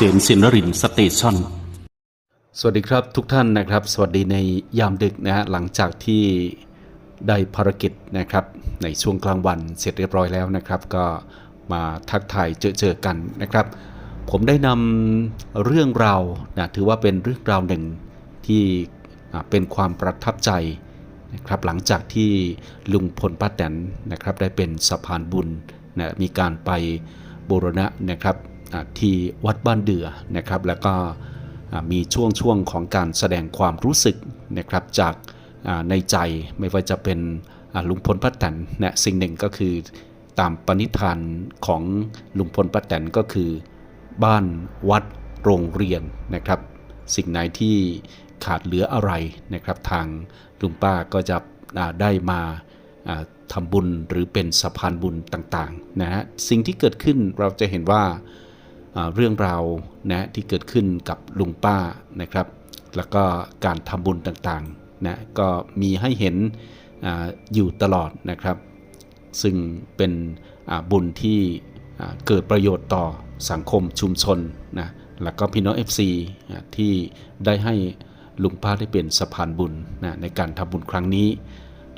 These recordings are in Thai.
ษมสินรินสเตชันสวัสดีครับทุกท่านนะครับ สวัสดีในยามดึกนะฮะหลังจากที่ได้ภารกิจนะครับ ในช่วงกลางวันเสร็จเรียบร้อยแล้วนะครับ ก็มาทักทายเจอเจอกันนะครับ ผมได้นำเรื่องราวนะถือว่าเป็นเรื่องราวหนึ่งที่เป็นความประทับใจนะครับหลังจากที่ลุงพลป้าแตนนะครับได้เป็นสะพานบุญนะมีการไปบูรณะนะครับ ที่วัดบ้านเดือนะครับ แล้วก็มีช่วงช่วงของการแสดงความรู้สึกนะครับจากในใจไม่ว่าจะเป็นลุงพลป้าแตนนะสิ่งหนึ่งก็คือตามปณิธานของลุงพลป้าแตนก็คือ บ้านวัดโรงเรียนนะครับ สิ่งไหนที่ขาดเหลืออะไรนะครับ ทางลุงป้าก็จะได้มาอ่าทำบุญหรือเป็นสะพานบุญต่างๆนะฮะสิ่งที่เกิดขึ้นเราจะเห็นว่าอ่า เรื่องราวนะที่เกิดขึ้นกับลุงป้านะครับ แล้วก็การทำบุญต่างๆนะก็มีให้เห็นออยู่ตลอดนะครับ ซึ่งเป็นบุญที่เกิดประโยชน์ต่อสังคมชุมชนนะแล้วก็พี่น้อง FC อ่าที่ได้ให้ลุงป้าได้เป็นสะพานบุญนะในการทำบุญครั้งนี้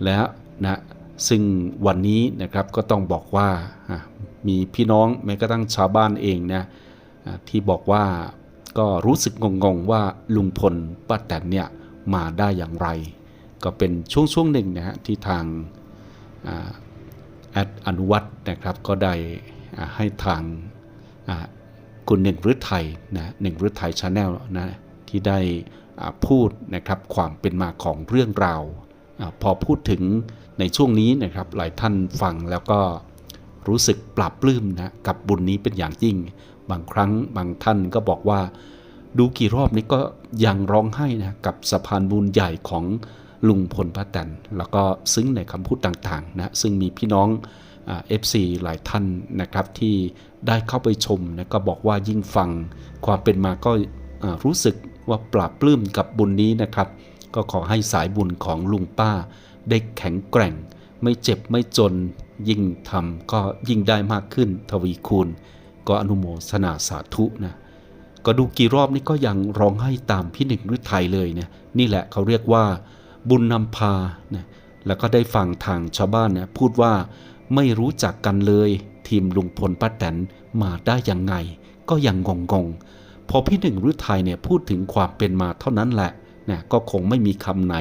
แล้วนะซึ่งวันนี้นะครับก็ต้องบอกว่ามีพี่น้องแม้กระทั่งชาวบ้านเองนะ ที่บอกว่าก็รู้สึกงงๆว่าลุงพลป้าแตนเนี่ยมาได้อย่างไร ก็เป็นช่วงช่วงหนึ่งนะฮะที่ทางแอดอนุวัตนะครับก็ได้ให้ทางคุณหนึ่งฤทัยนะหนึ่งฤทัยชาแนลนะที่ได้พูดนะครับความเป็นมาของเรื่องราวอพอพูดถึงในช่วงนี้นะครับหลายท่านฟังแล้วก็รู้สึกปราบปลื้มนะกับบุญนี้เป็นอย่างยิ่ง บางครั้งบางท่านก็บอกว่า ดูกี่รอบนี้ก็ยังร้องไห้นะกับสะพานบุญใหญ่ของลุงพลป้าแตนแล้วก็ซึ้งในคำพูดต่างๆนะซึ่งมีพี่น้องเอฟซีหลายท่านนะครับที่ได้เข้าไปชมนะก็บอกว่ายิ่งฟังความเป็นมาก็รู้สึกว่าปราบปลื้มกับบุญนี้นะครับ ก็ขอให้สายบุญของลุงป้า ได้แข็งแกร่ง ไม่เจ็บไม่จนยิ่งทำก็ยิ่งได้มากขึ้นทวีคูณ ก็อนุโมทนาสาธุนะก็ดูกี่รอบนี่ก็ยังร้องไห้ตามพี่หนึ่งฤทัยเลยเนี่ยนี่แหละเขาเรียกว่า บุญนำพานะแล้วก็ได้ฟังทางชาวบ้านเนะพูดว่าไม่รู้จักกันเลย ทีมลุงพลป้าแตนมาได้ยังไง ก็ยังงงๆพอพี่หนึ่งฤทัยเนี่ยพูดถึงความเป็นมาเท่านั้นแหละนะก็คงไม่มีคำไหน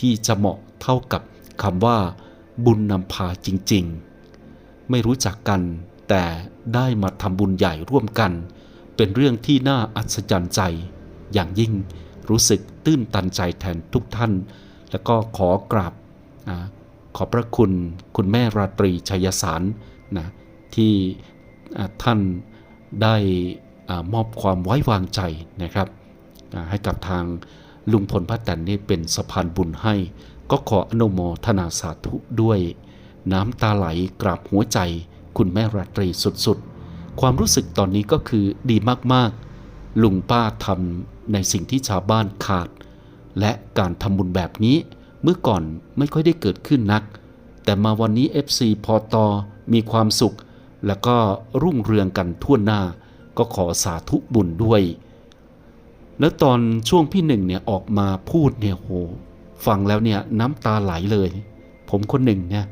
ที่จะเหมาะเท่ากับคำว่า บุญนำพาจริง ๆ ไม่รู้จักกันแต่ ได้มาทำบุญใหญ่ร่วมกัน เป็นเรื่องที่น่าอัศจรรย์ใจ อย่างยิ่งรู้สึกตื้นตันใจแทนทุกท่าน แล้วก็ขอกราบขอบพระคุณคุณแม่ราตรีชัยสารนะที่ท่านได้มอบความไว้วางใจนะครับให้กับทางลุงพลป้าแตนนี่เป็นสะพานบุญให้ ก็ขออนุโมทนาสาธุด้วย น้ำตาไหลกราบหัวใจ คุณแม่ราตรีสุดๆ ความรู้สึกตอนนี้ก็คือดีมากๆ ลุงป้าทำในสิ่งที่ชาวบ้านขาด และการทำบุญแบบนี้เมื่อก่อนไม่ค่อยได้เกิดขึ้นนัก แต่มาวันนี้ FC พอตอมีความสุข แล้วก็รุ่งเรืองกันทั่วหน้า ก็ขอสาธุบุญด้วย แล้วตอนช่วงพี่หนึ่งเนี่ยออกมาพูดเนี่ยโหฟังแล้วเนี่ยน้ำตาไหลเลย ผมคนหนึ่งเนี่ย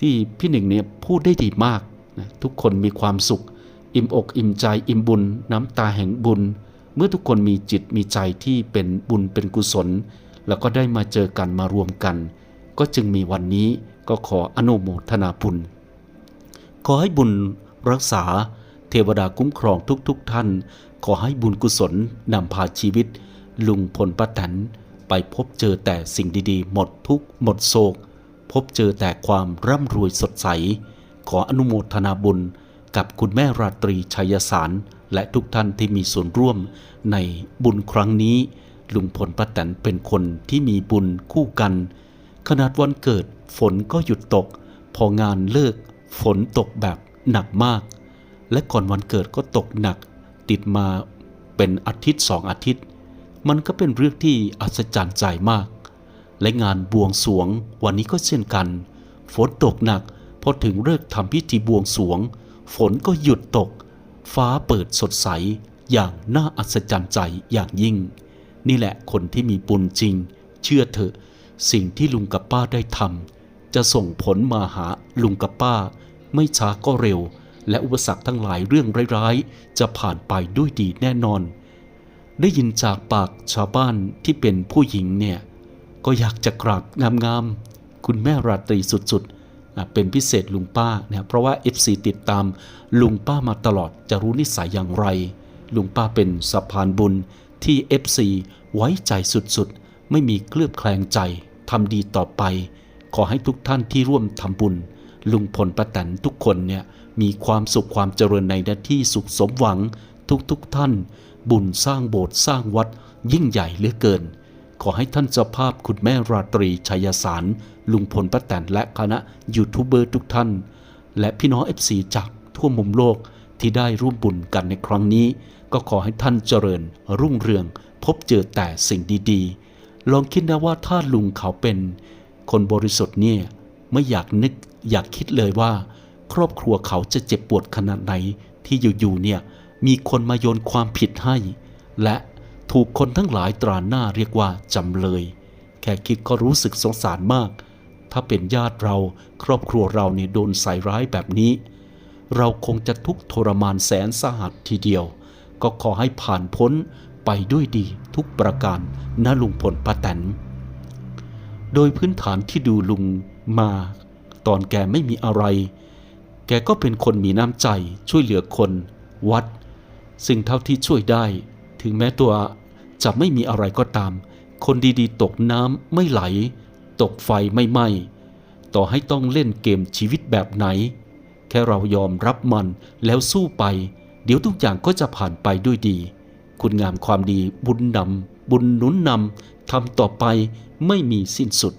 ที่พี่หนึ่งเนี่ยพูดได้ดีมาก นะทุกคนมีความสุข อิ่มอกอิ่มใจอิ่มบุญ น้ำตาแห่งบุญ เมื่อทุกคนมีจิตมีใจที่เป็นบุญเป็นกุศล แล้วก็ได้มาเจอกันมารวมกัน ก็จึงมีวันนี้ก็ขออนุโมทนาบุญ ขอให้บุญรักษาเทวดาคุ้มครองทุกๆทท่าน ขอให้บุญกุศลนำพาชีวิต ลุงพลป้าแตนไปพบเจอแต่สิ่งดีๆ หมดทุกหมดโศก พบเจอแต่ความร่ำรวยสดใส ขออนุโมทนาบุญกับคุณแม่ราตรีชัยสาร และทุกท่านที่มีส่วนร่วมในบุญครั้งนี้ ลุงพลป้าแตนเป็นคนที่มีบุญคู่กัน ขนาดวันเกิดฝนก็หยุดตก พองานเลิก ฝนตกแบบหนักมาก และก่อนวันเกิดก็ตกหนัก ติดมาเป็นอาทิตย์สองอาทิตย์ มันก็เป็นเรื่องที่อัศจรรย์ใจมาก และงานบวงสรวงวันนี้ก็เช่นกัน ฝนตกหนัก อถึงเลิกทำพิธีบวงสวง ฝนก็หยุดตก ฟ้าเปิดสดใส อย่างน่าอัศจรรย์ใจอย่างยิ่ง นี่แหละคนที่มีบุญจริง เชื่อเถอะ สิ่งที่ลุงกับป้าได้ทำจะส่งผลมาหาลุงกับป้า ไม่ช้าก็เร็ว และอุปสรรคทั้งหลายเรื่องร้ายๆ จะผ่านไปด้วยดีแน่นอน ได้ยินจากปากชาวบ้านที่เป็นผู้หญิงเนี่ยก็อยากจะกราบงามๆคุณแม่ราตรีสุดๆ เป็นพิเศษลุงป้าเนี่ยเพราะว่า FC ติดตามลุงป้ามาตลอดจะรู้นิสัยอย่างไร ลุงป้าเป็นสะพานบุญที่ FC ไว้ใจสุดๆ ไม่มีเคลือบแคลงใจทำดีต่อไป ขอให้ทุกท่านที่ร่วมทำบุญ ลุงพลป้าแตนทุกคนเนี่ยมีความสุขความเจริญในหน้าที่สุขสมหวังทุกๆท่าน บุญสร้างโบสถ์สร้างวัดยิ่งใหญ่เหลือเกิน ขอให้ท่านเจ้าภาพคุณแม่ราตรีชัยสาร ลุงพลป้าแตนและคณะยูทูบเบอร์ทุกท่าน และพี่น้องเอฟซีจากทั่วมุมโลกที่ได้ร่วมบุญกันในครั้งนี้ ก็ขอให้ท่านเจริญ รุ่งเรือง พบเจอแต่สิ่งดีๆ ลองคิดนะว่าถ้าลุงเขาเป็น คนบริสุทธิ์เนี่ยไม่อยากนึกอยากคิดเลยว่า ครอบครัวเขาจะเจ็บปวดขนาดไหนที่อยู่ๆเนี่ยมีคนมาโยนความผิดให้ และถูกคนทั้งหลายตราหน้าเรียกว่าจำเลย แค่คิดก็รู้สึกสงสารมาก ถ้าเป็นญาติเราครอบครัวเราเนี่ยโดนใส่ร้ายแบบนี้ เราคงจะทุกทรมานแสนสาหัสทีเดียว ก็ขอให้ผ่านพ้นไปด้วยดีทุกประการนะลุงพลป้าแตนโดยพื้นฐานที่ดูลุงมา ตอนแกไม่มีอะไร แกก็เป็นคนมีน้ำใจช่วยเหลือคนวัด ซึ่งเท่าที่ช่วยได้ ถึงแม้ตัวจะไม่มีอะไรก็ตาม คนดีๆ ตกน้ำไม่ไหล ตกไฟไม่ไหม้ต่อให้ต้องเล่นเกมชีวิตแบบไหน แค่เรายอมรับมันแล้วสู้ไป เดี๋ยวทุกอย่างก็จะผ่านไปด้วยดี คุณงามความดีบุญนำบุญหนุนนำทำต่อไปไม่มีสิ้นสุด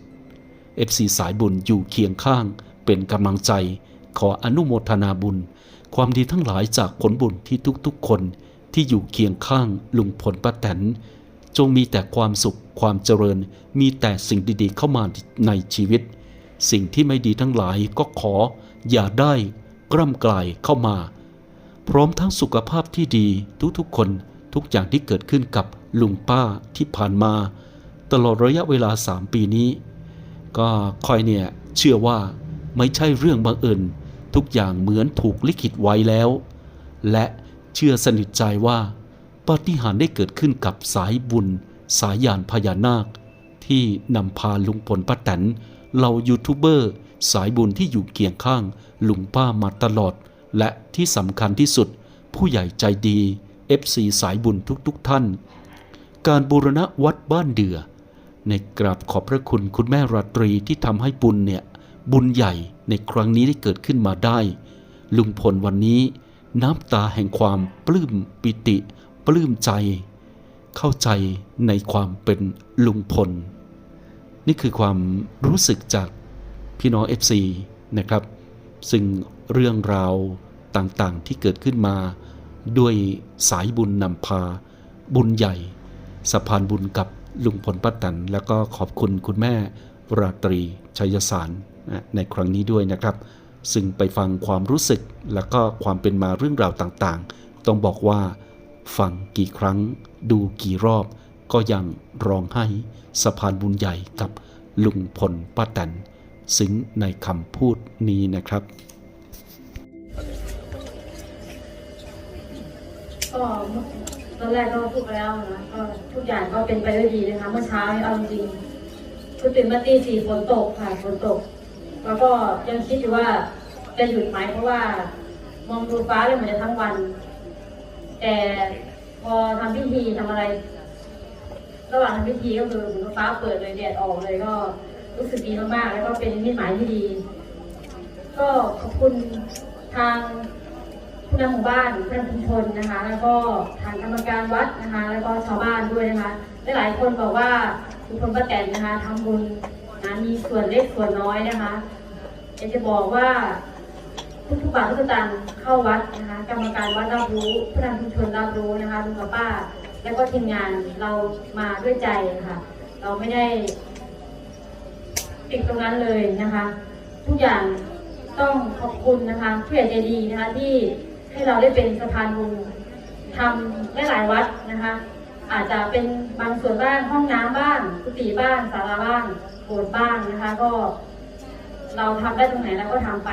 FC สายบุญอยู่เคียงข้าง เป็นกำลังใจ ขออนุโมทนาบุญ ความดีทั้งหลายจากผลบุญที่ทุกๆคนที่อยู่เคียงข้างลุงพลป้าแตน จงมีแต่ความสุขความเจริญ มีแต่สิ่งดีๆเข้ามาในชีวิต สิ่งที่ไม่ดีทั้งหลายก็ขอ อย่าได้กล้ำกลายเข้ามา พร้อมทั้งสุขภาพที่ดีทุกๆคนทุกอย่างที่เกิดขึ้นกับลุงป้าที่ผ่านมา ตลอดระยะเวลา 3 ปีนี้ ก็คอยเนี่ยเชื่อว่าไม่ใช่เรื่องบังเอิญทุกอย่างเหมือนถูกลิขิตไว้แล้ว และเชื่อสนิทใจว่า ปาฏิหาริย์ได้เกิดขึ้นกับสายบุญ สายยานพญานาค ที่นำพาลุงพลป้าแตนเหล่ายูทูบเบอร์ สายบุญที่อยู่เคียงข้างลุงป้ามาตลอด และที่สำคัญที่สุด ผู้ใหญ่ใจดี FC สายบุญทุกๆทท่าน การบูรณะวัดบ้านเดือ ในกราบขอบพระคุณคุณแม่ราตรีที่ทำให้บุญเนี่ย บุญใหญ่ในครั้งนี้ได้เกิดขึ้นมาได้ ลุงพลวันนี้ น้ำตาแห่งความปลื้มปิติ ปลื้มใจ เข้าใจในความเป็นลุงพล นี่คือความรู้สึกจากพี่น้อง FC นะครับ ซึ่งเรื่องราวต่างๆที่เกิดขึ้นมา ด้วยสายบุญนำพา บุญใหญ่สะพานบุญกับลุงพลป้าแตันแล้วก็ขอบคุณคุณแม่ราตรีชัยสารในครั้งนี้ด้วยนะครับ ซึ่งไปฟังความรู้สึกแล้วก็ความเป็นมาเรื่องราวต่างๆ ต้องบอกว่า ฟังกี่ครั้ง ดูกี่รอบ ก็ยังร้องไห้สะพานบุญใหญ่กับลุงพลป้าแตนซึ้งในคำพูดนี้นะครับก็ตอนแรกก็พูดไปแล้วนะก็ทุกอย่างก็เป็นไปด้วยดีนะคะเมื่อเช้าเอาจริงคือตื่นมาตีสี่ฝนตกค่ะฝนตก แล้วก็ยังคิดอยู่ว่าจะหยุดไหมเพราะว่ามองดูฟ้าเลยเหมือนจะทั้งวัน แต่พอทำพิธีทำอะไร ระหว่างทำพิธีก็คือเหมือนฟ้าเปิดเลยแดดออกเลยก็รู้สึกดีมากๆแล้วก็เป็นมิตหมายที่ดี ก็ขอบคุณทางผู้นำหมู่บ้านผู้นำชุมชนนะคะ แล้วก็ทางกรรมการวัดนะคะ แล้วก็ชาวบ้านด้วยนะคะหลายๆคนบอกว่าทุกคนป้าแตนนะคะทำบุญนะมีส่วนเล็กส่วนน้อยนะคะอยากจะบอกว่า ทุกๆบาททุกสตางค์เข้าวัดนะคะ กรรมการวัดรับรู้ผู้นำชุมชนรับรู้นะคะลุงกับป้า แล้วก็ทีมงานเรามาด้วยใจค่ะ เราไม่ได้ติดตรงนั้นเลยนะคะ ทุกอย่างต้องขอบคุณนะคะผู้ใหญ่ใจดีนะคะที่ให้เราได้เป็นสะพานบุญทำได้หลายวัดนะคะ อาจจะเป็นบางส่วนบ้างห้องน้ำบ้างกุฏิบ้างศาลาบ้างโบสถ์บ้างนะคะ ก็ เราทำได้ตรงไหนเราก็ทำไป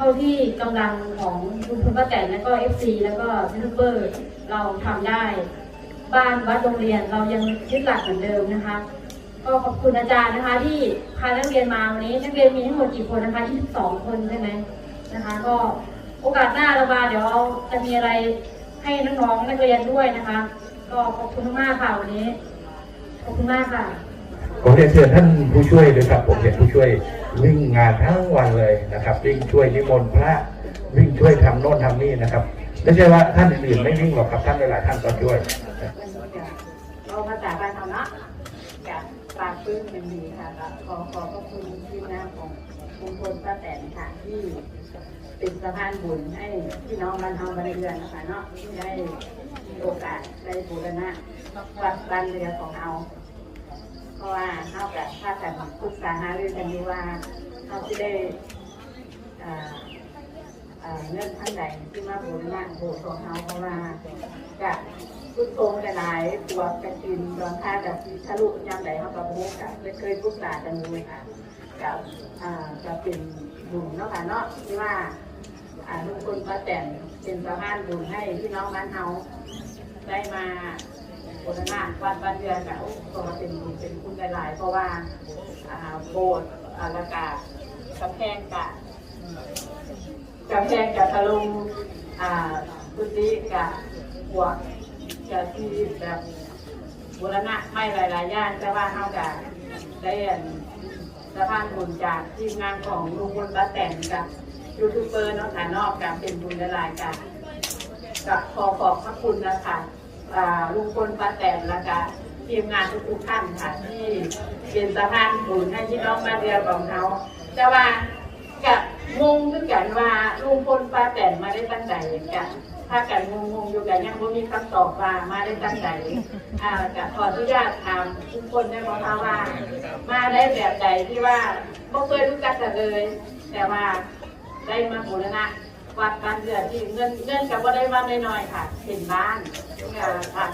ท่าที่กำลังของคุณคุณป้าแตนแล้วก็เอฟซีแล้วก็ยูทูบเบอร์เราทำได้ บ้านวัดโรงเรียนเรายังยึดหลักเหมือนเดิมนะคะ ก็ขอบคุณอาจารย์นะคะ ที่พานักเรียนมาวันนี้นักเรียนมีทั้งหมดกี่คนนะคะ22 คนใช่ไหมนะคะ ก็โอกาสหน้าเรามาเดี๋ยวเราจะมีอะไรให้น้องๆนักเรียนด้วยนะคะ ก็ขอบคุณมากค่ะวันนี้ขอบคุณมากค่ะผมเรียนเชิญท่านผู้ช่วยด้วยครับผมเห็นผู้ช่วย วิ่งงานทั้งวันเลยนะครับ วิ่งช่วยนิมนต์พระวิ่งช่วยทำโน่นทำนี่นะครับไม่ใช่ว่าท่านอื่นๆไม่วิ่งหรอกครับท่านหลายๆท่านก็ช่วยเราภาษาบ้านเขาเนาะกับปากปื้มเป็นดีค่ะขอขอบพระคุณทีมงาของมงคลป้าแตนค่ะที่เป็นสะพานบุญให้พี่น้องบ้านเฮาบ้านเรือนนะคะเนาะที่ได้มีโอกาสได้บูรณะวัดบ้านเรือนของเรา เพราะว่าเฮากับถ้าแต่ปรึกษาหารือกันดีว่าเฮาจะได้อ่าเอ่อเงินท่านใดที่มาบูรณะโบสถ์ของเขาเพราะว่าจะพุทโธหลายๆตัวกระตินดอนท่ากับทะลุยามใดเขากับมุกกับเคยปรึกษากันอยู่ค่ะกับอ่าจะเป็นบุญเนาะค่ะเนาะที่ว่าอ่าลุงพลป้าแต่นเป็นสะพานบุญให้พี่น้องบ้านเฮาได้มา บูรณะวัดบ้านเรือนกับก็มาเป็นเป็นคุณหลายๆเพราะว่าโบสถ์อากาศกำแพงกะกำแพงกับทะลุงอ่าพุติกับหัวกับที่แบบบูรณะไม่หลายๆย่านแต่ว่าเท่ากับได้อันสะพานบุญจากทีมงานของลุงพลป้าแตนกับยูทูบเบอร์นาะค่ะนอกจากเป็นบุญหลายๆกันกับขอขอบพระคุณนะคะ ลุงพลป้าแตนและก็ทีมงานทุกๆท่านค่ะที่เป็นสะพานบุญให้พี่น้องมาเรียของเขาแต่ว่ากับงงด้วยกันว่าลุงพลป้าแตนมาได้ตั้งใจกันถ้ากันงงงอยู่กันยังไม่มีคำตอบว่ามาได้ตั้งใจอ่ากับขออนุญาตถามทุกคนได้บอกค่ะว่า มาได้แบบใดที่ว่าไม่เคยรู้จักกันเลย แต่ว่าได้มาบูรณะวัดบ้านเรือนที่เงินเงินกับว่าได้มาน้อยๆค่ะเป็นบ้าน ค่ะ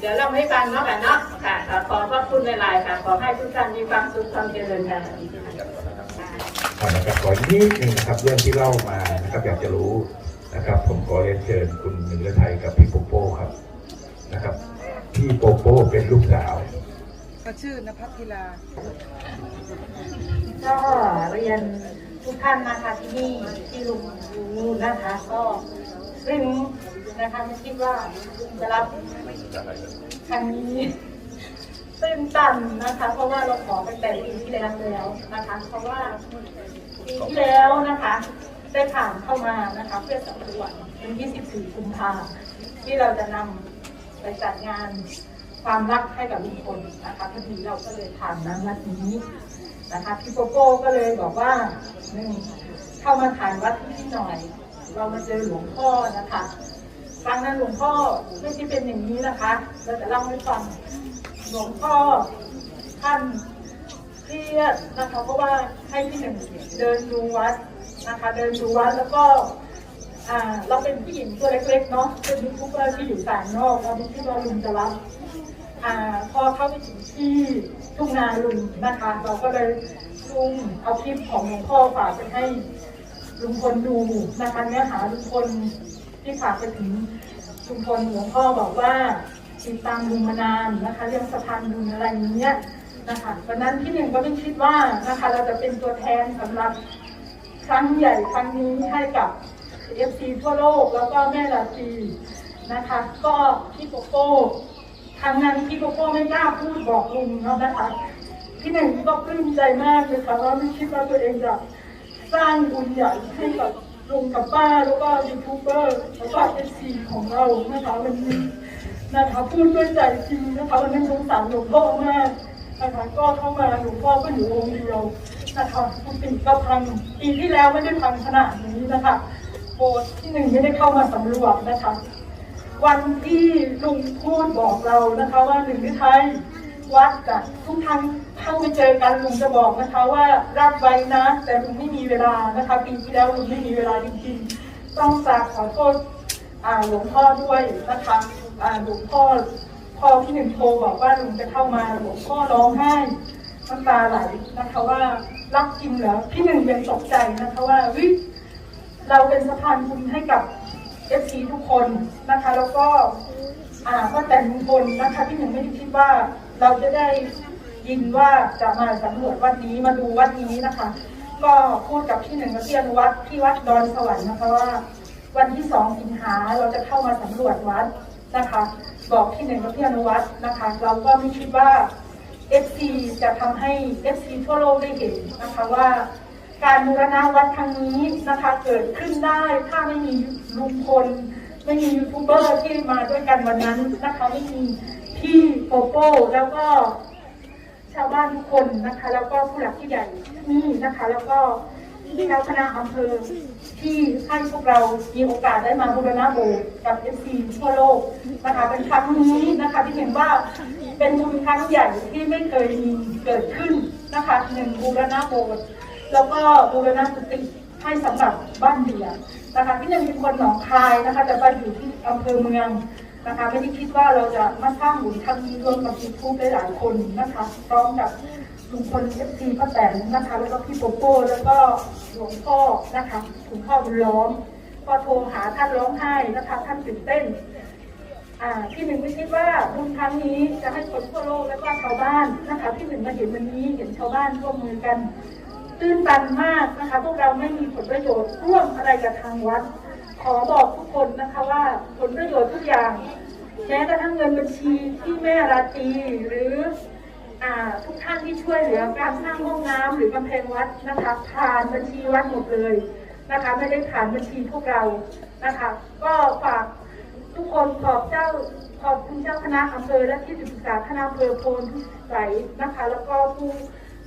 เดี๋ยวเราให้ฟังเนาะกันเนาะค่ะขอขอพระคุณหลายๆค่ะ ขอให้ทุกท่านมีความสุขความเจริญกันอ่านะครับขอนิดนึงนะครับเรื่องที่เล่ามานะครับอยากจะรู้นะครับ ผมขอเรียนเชิญคุณหนึ่งฤทัยกับพี่โปโป้ครับนะครับพี่โปโป้เป็นลูกสาวก็ชื่อนภัทริลาก็เรียนทุกท่านนะคะที่นี่ที่ลุงนูนนะคะ ก็ซึ่ง นะคะไม่คิดว่าจะรับครั้งนี้ตื่นตันนะคะ เพราะว่าเราขอตั้งแต่ปีที่แล้วแล้วนะคะ เพราะว่าปีที่แล้วนะคะได้ผ่านเข้ามานะคะเพื่อสำรวจเป็น24กุมภาที่เราจะนำไปจัดงานความรักให้กับลุงพลนะคะพอดีเราก็เลยผ่านนั้นวัดนี้นะคะพี่โกโก้ก็เลยบอกว่าหนึ่งเข้ามาถ่ายวัดที่นี่หน่อย เรามาเจอหลวงพ่อนะคะ ครั้งนั้นหลวงพ่อไม่ใช่เป็นอย่างนี้นะคะเราจะเล่าให้ฟังหลวงพ่อท่านเครียดนะคะเพราะว่าให้พี่หนึ่งเดินดูวัดนะคะ เดินดูวัดแล้วก็อ่าเราเป็นผู้หญิงตัวเล็กๆเนาะเป็นยูทูบเบอร์ที่อยู่ต่างนอกเราไม่คิดว่าลุงจะรับอ่าพอเข้าไปถึงที่ทุ่งนาลุงนะคะเราก็เลยลุงเอาคลิปของหลวงพ่อฝากไปให้ลุงพลดูนะคะเนื้อหาลุงพล ที่ฝากไปถึงลุงพลหลวงพ่อบอกว่าติดตามลุงมานานนะคะ เรื่องสะพานบุญอะไรอย่างเงี้ยนะคะวันนั้นที่หนึ่งก็ไม่คิดว่านะคะ เราจะเป็นตัวแทนสำหรับครั้งใหญ่ครั้งนี้ให้กับ FC ทั่วโลกแล้วก็แม่ลาตีนะคะ ก็พี่โกโก้ทางนั้นพี่โกโก้ไม่กล้าพูดบอกลุงเนาะนะคะพี่หนึ่งก็ปลื้มใจมากเลยค่ะว่าไม่คิดว่าตัวเองจะสร้างบุญใหญ่ให้กับ ลุงกับป้าแล้วก็ยูทูบเบอร์แล้วก็เอซีของเรานะคะวันนี้นะคะพูดด้วยใจจริงนะคะวันนี้สงสารหลวงพ่อมากนะคะก็เข้ามาหลวงพ่อก็อยู่องค์เดียวนะคะกุฏิก็พังปีที่แล้วไม่ได้พังขนาดนี้นะคะโบสถ์ที่หนึ่งไม่ได้เข้ามาสำรวจนะคะ วันที่ลุงพูดบอกเรานะคะว่าหนึ่งที่ไทย วัดกับทุกครั้งเข้าไปเจอกันลุงจะบอกนะคะว่ารับไว้นะ แต่ลุงไม่มีเวลานะคะปีที่แล้วลุงไม่มีเวลาจริงๆต้องฝากขอโทษหลวงพ่อด้วยนะคะหลวงพ่อพอพี่หนึ่งโทรบอกว่าลุงจะเข้ามาหลวงพ่อร้องไห้น้ำตาไหลนะคะว่ารักจริงเหรอพี่หนึ่งยังตกใจนะคะว่าวิเราเป็นสะพานบุญให้กับเอฟซีทุกคนนะคะ แล้วก็อ่าก็แต่ลุงพลนะคะที่หนึ่งไม่ได้คิดว่า เราจะได้ยินว่าจะมาสำรวจวัดนี้มาดูวัดนี้นะคะ ก็พูดกับพี่หนึ่งกับพี่อนุวัฒน์ที่วัดดอนสวรรค์นะคะว่า วันที่สองสิงหาเราจะเข้ามาสำรวจวัดนะคะ บอกพี่หนึ่งกับพี่อนุวัฒน์นะคะ เราก็ไม่คิดว่า FC จะทำให้ FC ทั่วโลกได้เห็นนะคะว่าการบูรณะวัดครั้งนี้นะคะเกิดขึ้นได้ถ้าไม่มีลุงพล ไม่มียูทูบเบอร์ที่มาด้วยกันวันนั้นนะคะไม่มี พี่โปโป้แล้วก็ชาวบ้านทุกคนนะคะ แล้วก็ผู้หลักผู้ใหญ่ที่นี่นะคะ แล้วก็เจ้าคณะอำเภอที่ให้พวกเรามีโอกาสได้มาบูรณะโบสถ์กับเอฟซีทั่วโลกนะคะเป็นครั้งนี้นะคะที่เห็นว่าเป็นบุญครั้งใหญ่ที่ไม่เคยมีเกิดขึ้นนะคะหนึ่งบูรณะโบสถ์แล้วก็บูรณะสติให้สำหรับบ้านเดียนะคะที่หนึ่งเป็นคนหนองคายนะคะแต่ไปอยู่ที่อำเภอเมือง นะคะไม่ได้คิดว่าเราจะมาสร้างบุญครั้งนี้ร่วมกับยูทูบได้หลายคนนะคะพร้อมกับลุงพลเอฟซีป้าแตนนะคะ แล้วก็พี่โปโป้แล้วก็หลวงพ่อนะคะหลวงพ่อบุญล้อมก็โทรหาท่านร้องไห้นะคะท่านตื่นเต้นอ่าพี่หนึ่งไม่คิดว่าบุญครั้งนี้จะให้คนทั่วโลกและก็ชาวบ้านนะคะพี่หนึ่งมาเห็นวันนี้เห็นชาวบ้านร่วมมือกัน ตื้นตันมากนะคะ พวกเราไม่มีผลประโยชน์ร่วมอะไรกับทางวัด ขอบอกทุกคนนะคะว่าผลประโยชน์ทุกอย่าง แม้กระทั่งเงินบัญชีที่แม่ราตรีหรืออทุกท่านที่ช่วยเหลือการสร้างห้องน้ำหรือกำแพงวัดนะคะผ่านบัญชีวัดหมดเลยนะคะไม่ได้ผ่านบัญชีพวกเรานะคะ ก็ฝากทุกคนขอบเจ้าขอบคุณเจ้าคณะอำเภอและที่ศึกษาคณะอำเภอโพนพิสัยนะคะ แล้วก็ผู้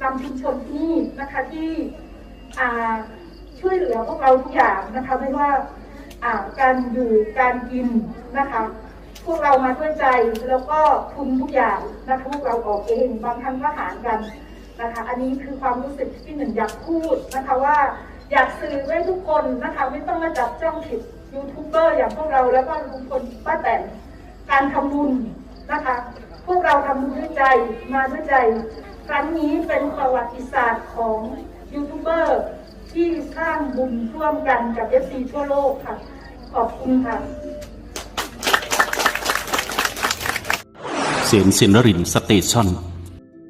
นำชุมชนที่นี่นะคะที่ช่วยเหลือพวกเราทุกอย่างนะคะไม่ว่า การอยู่การกินนะคะ พวกเรามาด้วยใจแล้วก็ทุนทุกอย่างนะคะพวกเราออกเองบางครั้งก็หารกันนะคะ อันนี้คือความรู้สึกที่หนึ่งอยากพูดนะคะว่าอยากสื่อไว้ทุกคนนะคะไม่ต้องมาจับจ้องผิดยูทูบเบอร์อย่างพวกเราแล้วก็ลุงพลป้าแตนการทำบุญนะคะ พวกเราทำบุญด้วยใจมาด้วยใจ ครั้งนี้เป็นประวัติศาสตร์ของยูทูบเบอร์ ที่สร้างบุญร่วมกันกับเอฟซีทั่วโลกค่ะ ขอบคุณค่ะเสียงสินรินสเตชัน